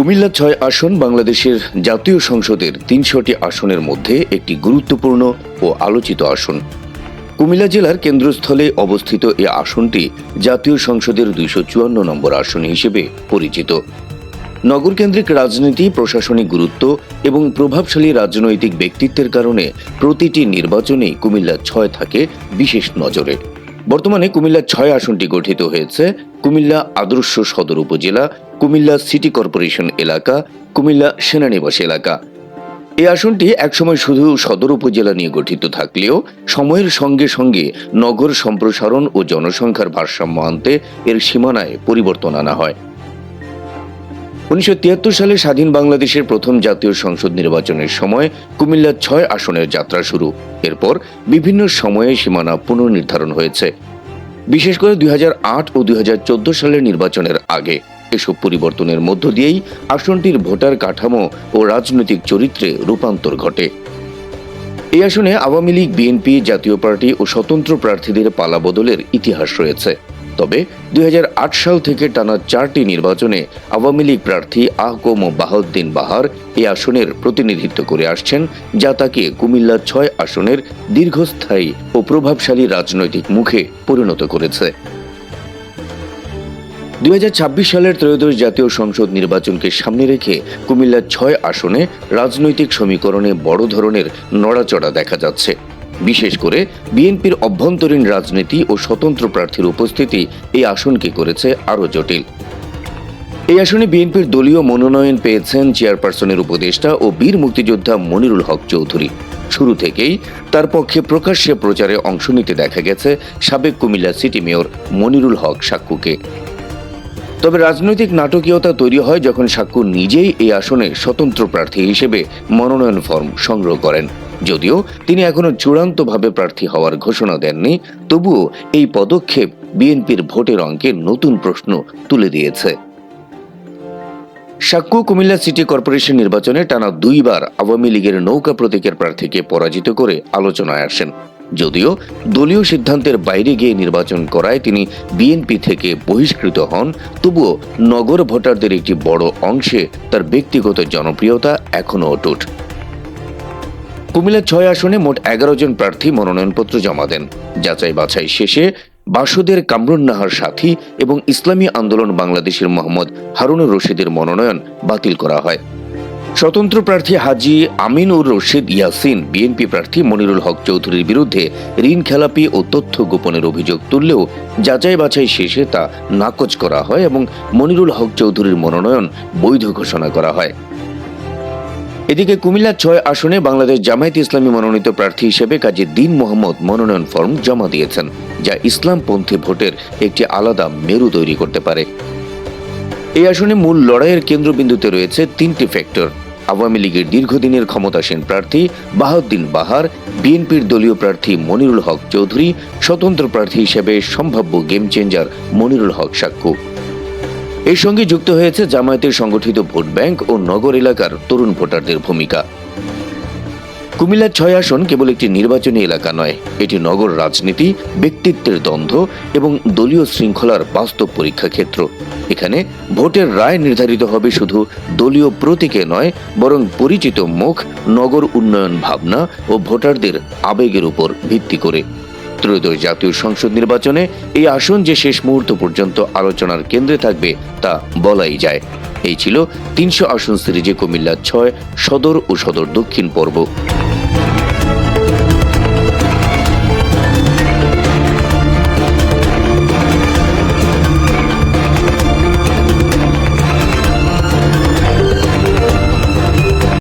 কুমিল্লা ছয় আসন বাংলাদেশের জাতীয় সংসদের তিনশোটি আসনের মধ্যে একটি গুরুত্বপূর্ণ ও আলোচিত আসন। কুমিল্লা জেলার কেন্দ্রস্থলে অবস্থিত এই আসনটি জাতীয় সংসদের দুইশো চুয়ান্ন নম্বর আসন হিসেবে পরিচিত। নগরকেন্দ্রিক রাজনীতি, প্রশাসনিক গুরুত্ব এবং প্রভাবশালী রাজনৈতিক ব্যক্তিত্বের কারণে প্রতিটি নির্বাচনেই কুমিল্লা ছয় থাকে বিশেষ নজরে। বর্তমানে কুমিল্লা ছয় আসনটি গঠিত হয়েছে। কুমিল্লা আদর্শ সদর উপজেলা, কুমিল্লা সিটি কর্পোরেশন এলাকা, কুমিল্লা সেনানিবাস এলাকা। এই আসনটি একসময় শুধু সদর উপজেলা নিয়ে গঠিত থাকলেও সময়ের সঙ্গে সঙ্গে নগর সম্প্রসারণ ও জনসংখ্যার ভারসাম্য আনতে এর সীমানায় পরিবর্তন আনা হয়। উনিশশো তিয়াত্তর সালে স্বাধীন বাংলাদেশের প্রথম জাতীয় সংসদ নির্বাচনের সময় কুমিল্লার ছয় আসনের যাত্রা শুরু। এরপর বিভিন্ন সময়ে সীমানা পুনর্নির্ধারণ হয়েছে। বিশেষ করে দুই হাজার আট ও দুই হাজার চোদ্দ সালের নির্বাচনের আগে। এসব পরিবর্তনের মধ্য দিয়েই আসনটির ভোটার কাঠামো ও রাজনৈতিক চরিত্রে রূপান্তর ঘটে। এই আসনে আওয়ামী লীগ, বিএনপি, জাতীয় পার্টি ও স্বতন্ত্র প্রার্থীদের পালা বদলের ইতিহাস রয়েছে। তবে দুই হাজার আট সাল থেকে টানা চারটি নির্বাচনে আওয়ামী লীগ প্রার্থী আহকম বাহাউদ্দিন বাহার এই আসনের প্রতিনিধিত্ব করে আসছেন, যা তাকে কুমিল্লা ছয় আসনের দীর্ঘস্থায়ী ও প্রভাবশালী রাজনৈতিক মুখে পরিণত করেছে। দুই হাজার ছাব্বিশ সালের ত্রয়োদশ জাতীয় সংসদ নির্বাচনকে সামনে রেখে কুমিল্লার ছয় আসনে রাজনৈতিক সমীকরণে বড় ধরনের নড়াচড়া দেখা যাচ্ছে। বিশেষ করে বিএনপির অভ্যন্তরীণ রাজনীতি ও স্বতন্ত্র প্রার্থীর উপস্থিতি এই আসনকে করেছে আরও জটিল। এই আসনে বিএনপির দলীয় মনোনয়ন পেয়েছেন চেয়ারপারসনের উপদেষ্টা ও বীর মুক্তিযোদ্ধা মনিরুল হক চৌধুরী। শুরু থেকেই তার পক্ষে প্রকাশ্যে প্রচারে অংশ নিতে দেখা গেছে সাবেক কুমিল্লা সিটি মেয়র মনিরুল হক সাক্কুকে। তবে রাজনৈতিক নাটকীয়তা তৈরি হয় যখন সাক্ষ্য নিজেই এই আসনে স্বতন্ত্র প্রার্থী হিসেবে মনোনয়ন ফর্ম সংগ্রহ করেন। যদিও তিনি এখনও চূড়ান্তভাবে প্রার্থী হওয়ার ঘোষণা দেননি, তবুও এই পদক্ষেপ বিএনপির ভোটের অঙ্কে নতুন প্রশ্ন তুলে দিয়েছে। সাক্ষ্য কুমিল্লা সিটি কর্পোরেশন নির্বাচনে টানা দুইবার আওয়ামী লীগের নৌকা প্রতীকের প্রার্থীকে পরাজিত করে আলোচনায় আসেন। যদিও দলীয় সিদ্ধান্তের বাইরে গিয়ে নির্বাচন করায় তিনি বিএনপি থেকে বহিষ্কৃত হন, তবুও নগর ভোটারদের একটি বড় অংশে তার ব্যক্তিগত জনপ্রিয়তা এখনও অটুট। কুমিল্লা ছয় আসনে মোট এগারো জন প্রার্থী মনোনয়নপত্র জমা দেন। যাচাই বাছাই শেষে বাসুদের কামরুন নাহার সাথী এবং ইসলামী আন্দোলন বাংলাদেশের মোহাম্মদ হারুনুর রশিদের মনোনয়ন বাতিল করা হয়। স্বতন্ত্র প্রার্থী হাজি আমিনুর রশিদ ইয়াসিন, বিএনপি প্রার্থী মনিরুল হক চৌধুরীর বিরুদ্ধে ঋণ, খেলাপি ও তথ্য গোপনের অভিযোগ তুললেও যাচাই বাছাই শেষে তা নাকচ করা হয় এবং মনিরুল হক চৌধুরীর মনোনয়ন বৈধ ঘোষণা করা হয়। এদিকে কুমিল্লা ছয় আসনে বাংলাদেশ জামায়াত ইসলামী মনোনীত প্রার্থী হিসেবে কাজী দিন মোহাম্মদ মনোনয়ন ফর্ম জমা দিয়েছেন, যা ইসলামপন্থী ভোটের একটি আলাদা মেরু তৈরি করতে পারে। এই আসনে মূল লড়াইয়ের কেন্দ্রবিন্দুতে রয়েছে তিনটি ফ্যাক্টর। আওয়ামী লীগের দীর্ঘদিনের ক্ষমতাসীন প্রার্থী বাহাউদ্দিন বাহার, বিএনপির দলীয় প্রার্থী মনিরুল হক চৌধুরী, স্বতন্ত্র প্রার্থী হিসেবে সম্ভাব্য গেম চেঞ্জার মনিরুল হক সাক্কু এর সঙ্গে যুক্ত হয়েছে জামায়াতের সংগঠিত ভোট ব্যাংক ও নগর এলাকার তরুণ ভোটারদের ভূমিকা। কুমিল্লার ছয় আসন কেবল একটি নির্বাচনী এলাকা নয়, এটি নগর রাজনীতি, ব্যক্তিত্বের দ্বন্দ্ব এবং দলীয় শৃঙ্খলার বাস্তব পরীক্ষা ক্ষেত্র। এখানে ভোটের রায় নির্ধারিত হবে শুধু দলীয় প্রতীকে নয়, বরং পরিচিত মুখ, নগর উন্নয়ন ভাবনা ও ভোটারদের আবেগের উপর ভিত্তি করে। ত্রয়োদশ জাতীয় সংসদ নির্বাচনে এই আসন যে শেষ মুহূর্ত পর্যন্ত আলোচনার কেন্দ্রে থাকবে তা বলাই যায়। এই ছিল তিনশো আসন সিরিজে কুমিল্লা ছয় সদর ও সদর দক্ষিণ পর্ব।